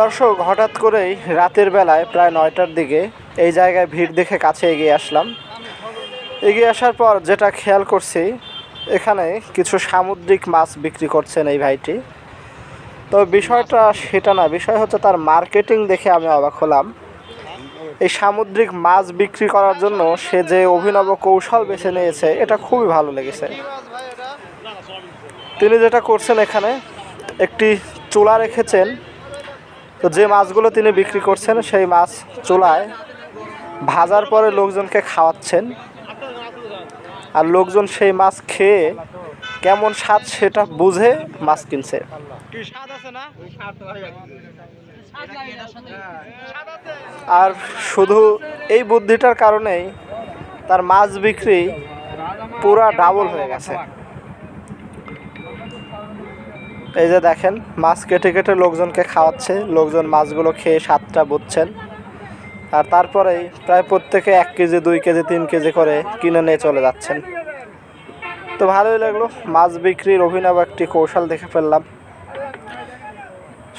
দর্শক হঠাৎ করেই রাতের বেলায় প্রায় নয়টার দিকে এই জায়গায় ভিড় দেখে কাছে এগিয়ে আসলাম। এগিয়ে আসার পর যেটা খেয়াল করছি এখানে কিছু সামুদ্রিক মাছ বিক্রি করছেন এই ভাইটি। তো বিষয়টা সেটা না বিষয় হচ্ছে তার মার্কেটিং দেখে আমি অবাক হলাম। এই সামুদ্রিক মাছ বিক্রি করার জন্য সে যে অভিনব কৌশল বেছে নিয়েছে এটা খুবই ভালো লেগেছে। তিনি যেটা করছেন এখানে একটি চুলা রেখেছেন। তো যে মাছগুলো তিনি বিক্রি করছেন, সেই মাছ চুলায় ভাজার পরে লোকজনকে খাওয়াচ্ছেন। আর লোকজন সেই মাছ খেয়ে কেমন স্বাদ সেটা বুঝে মাছ কিনছে। আর শুধু এই বুদ্ধিটার কারণেই তার মাছ বিক্রি পুরা ডাবল হয়ে গেছে। এই যে দেখেন, মাছ কেটে কেটে লোকজনকে খাওয়াচ্ছে। লোকজন মাছগুলো খেয়ে স্বাদটা বুঝছেন। আর তারপরেই প্রায় প্রত্যেকে এক কেজি, দুই কেজি, তিন কেজি করে কিনে নিয়ে চলে যাচ্ছেন। তো ভালোই লাগল, মাছ বিক্রির অভিনব একটি কৌশল দেখে ফেললাম।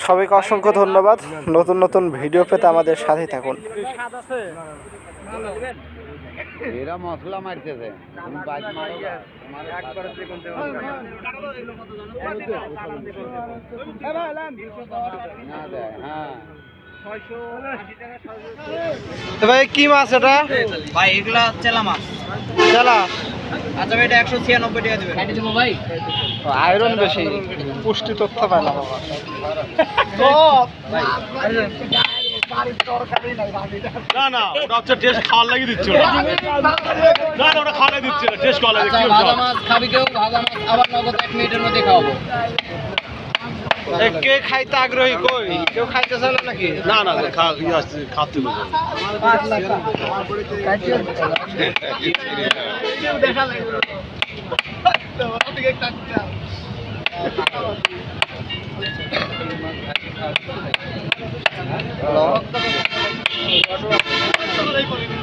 সবাইকে অসংখ্য ধন্যবাদ। নতুন নতুন ভিডিও পেতে আমাদের সাথেই থাকুন। এরা মশলা মারতেছে। তুমি বাজ মারো না। না দেয়, হ্যাঁ। ভাই কি মাছ এটা? ভাই এগুলা চেলা মাছ। চালা? আচ্ছা ভাই এটা একশো ছিয়ানব্বই টাকা দেবেন। আয়রন বেশি। পুষ্টি তথ্য পায় না বাবা। না না ওটা হচ্ছে টেস্ট খাওয়ার লাগিয়ে দিচ্ছে না না ওটা খাওয়া দিচ্ছে না টেস্ট খাওয়া লাগে ভাজা মাছ খাবি কেউ? ভাজা মাছ আবার নগদ এক মিনিটের মধ্যে খাওয়াবো। কে খাইতে আগ্রহী? কই? কেউ খাইতে চান নাকি? না না খাতে হ্যালো? করেনি